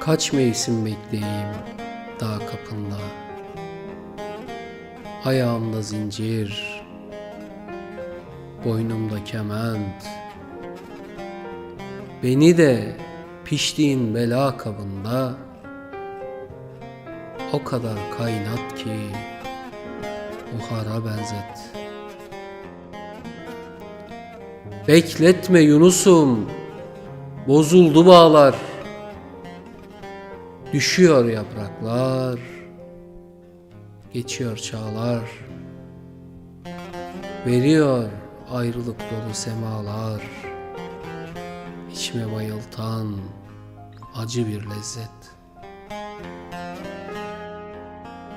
Kaç mevsim bekleyeyim dağ kapında? Ayağımda zincir Boynumda kement. Beni de piştiğin bela kabında O kadar kaynat ki Buhara benzet. Bekletme Yunus'um Bozuldu bağlar. Düşüyor yapraklar, geçiyor çağlar, veriyor ayrılık dolu semalar, içime bayıltan acı bir lezzet.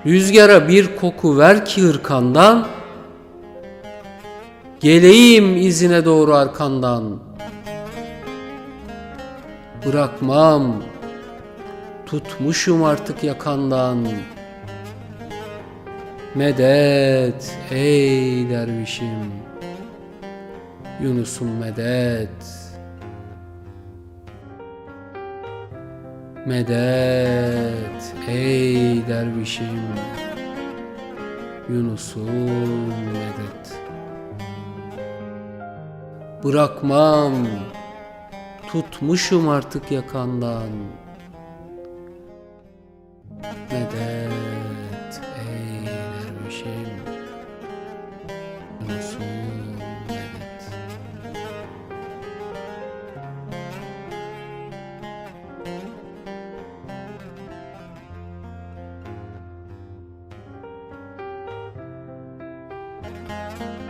Rüzgara bir koku ver ki hırkandan, geleyim izine doğru arkandan. Bırakmam tutmuşum artık yakandan. Medet ey dervişim, Yunus'um medet. Medet ey dervişim, Yunus'um medet. Bırakmam, tutmuşum artık yakandan. Medet Bye.